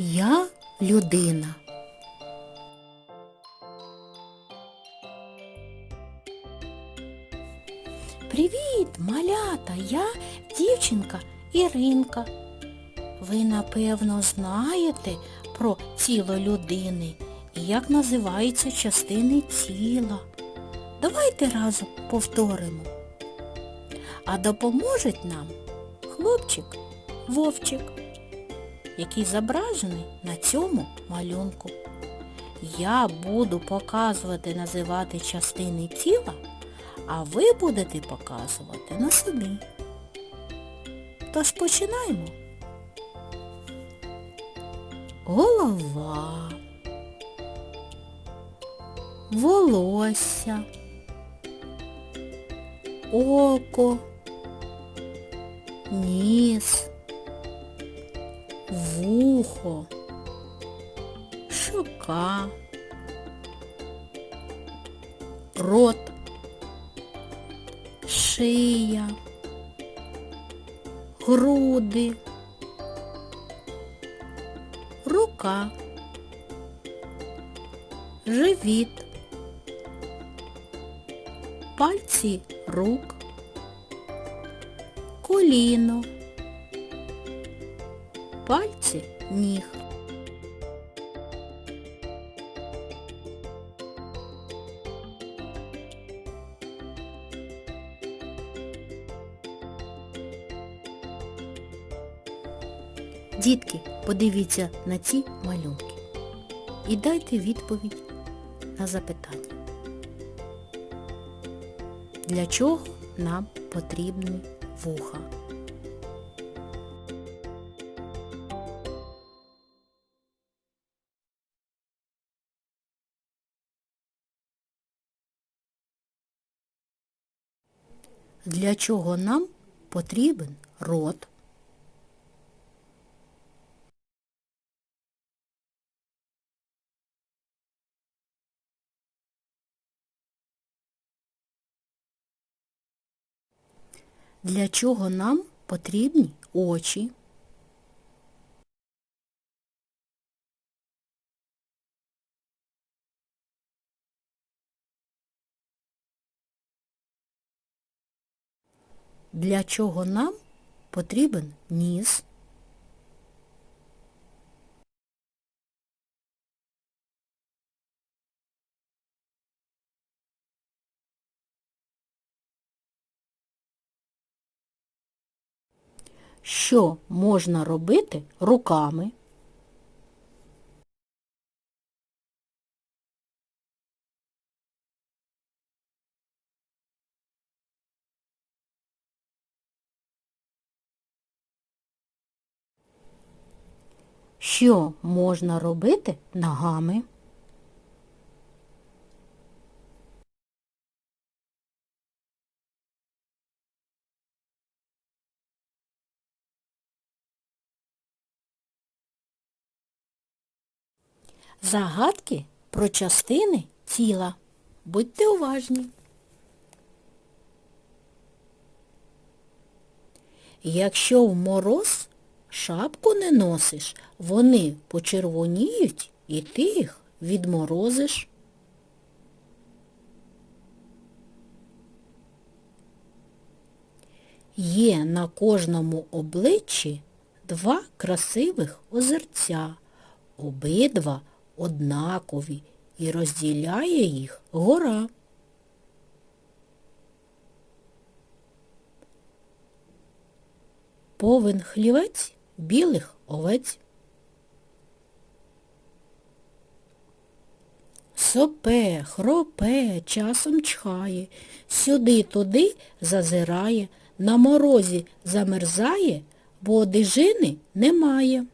Я людина. Привіт, малята! Я дівчинка Іринка. Ви, напевно, знаєте про тіло людини і як називаються частини тіла. Давайте разом повторимо. А допоможуть нам хлопчик Вовчик, який зображений на цьому малюнку. Я буду показувати, називати частини тіла, а ви будете показувати на собі. Тож починаємо. Голова, волосся, око, ніс, вухо, щока, рот, шия, груди, рука, живіт, пальці рук, коліно, пальці ніг. Дітки, подивіться на ці малюнки і дайте відповідь на запитання. Для чого нам потрібні вуха? Для чого нам потрібен рот? Для чого нам потрібні очі? Для чого нам потрібен ніс? Що можна робити руками? Що можна робити ногами? Загадки про частини тіла. Будьте уважні. Якщо в мороз шапку не носиш, вони почервоніють і ти їх відморозиш. Є на кожному обличчі два красивих озерця, обидва однакові і розділяє їх гора. Повен хлівець білих овець. Сопе, хропе, часом чхає, сюди-туди зазирає, на морозі замерзає, бо одежини немає.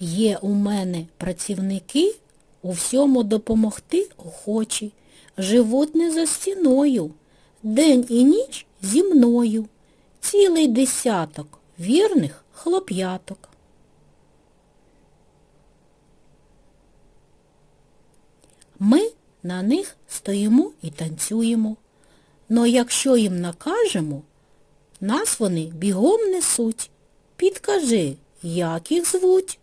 Є у мене працівники, у всьому допомогти охочі, живуть не за стіною, день і ніч зі мною, цілий десяток вірних хлоп'яток. Ми на них стоїмо і танцюємо, Но якщо їм накажемо, нас вони бігом несуть. Підкажи, як їх звуть?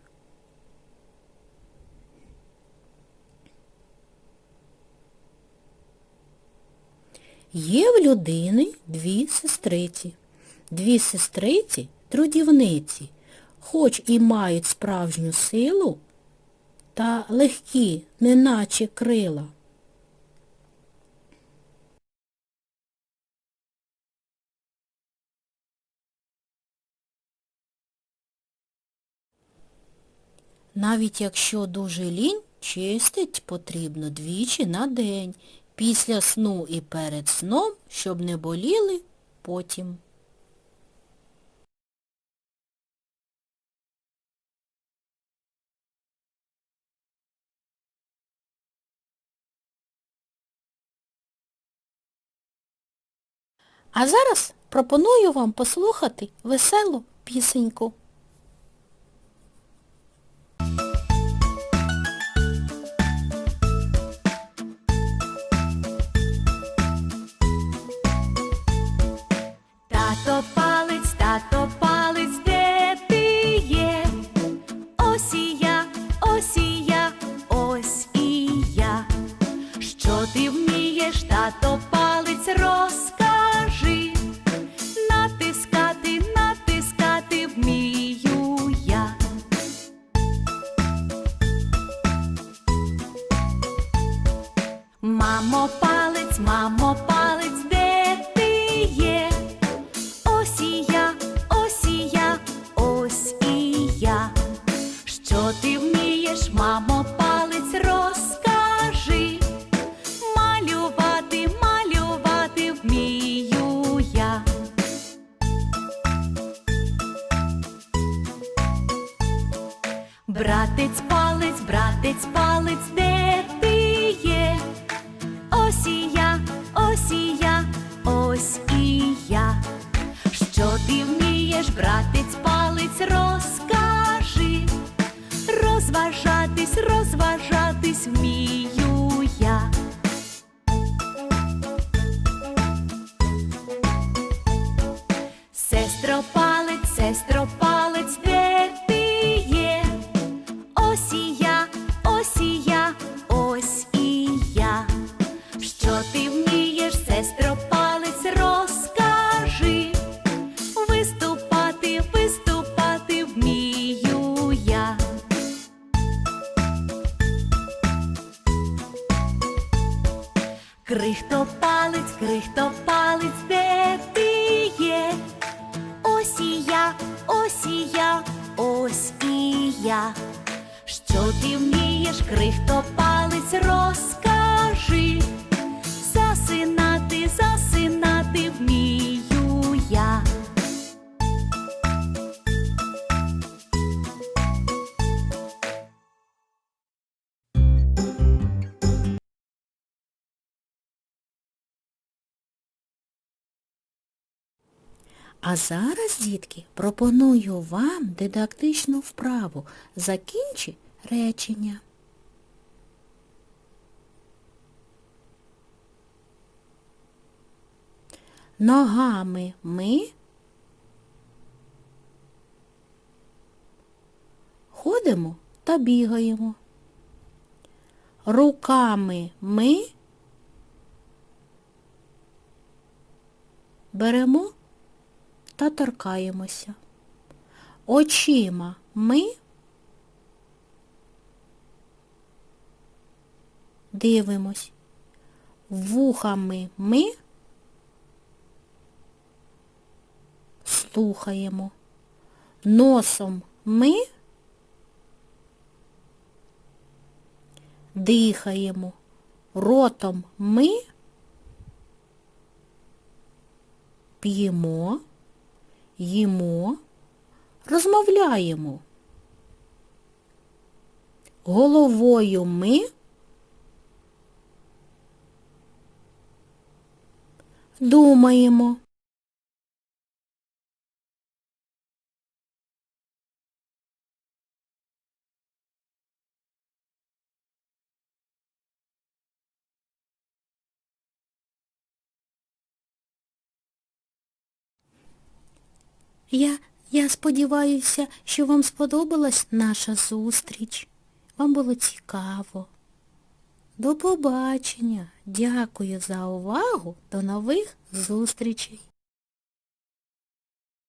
Є в людини дві сестриці. Дві сестриці трудівниці, хоч і мають справжню силу, та легкі, неначе крила. Навіть якщо дуже лінь, чистить потрібно двічі на день, після сну і перед сном, щоб не боліли потім. А зараз пропоную вам послухати веселу пісеньку. Тато палець, розкажи. Натискати, натискати вмію я. Мамо, палець, мамо, палець, Братець палець, братець палець, де ти є? Ось і я, ось і я, ось і я. Що ти вмієш, братець палець, розкажи. Розважатись, розважатись вмію я. А зараз, дітки, пропоную вам дидактичну вправу. Закінчи речення. Ногами ми ходимо та бігаємо. Руками ми беремо та торкаємося. Очима ми дивимось. Вухами ми слухаємо. Носом ми дихаємо. Ротом ми п'ємо їмо, розмовляємо. Головою ми думаємо. Я, я сподіваюся, що вам сподобалась наша зустріч. Вам було цікаво. До побачення. Дякую за увагу. До нових зустрічей.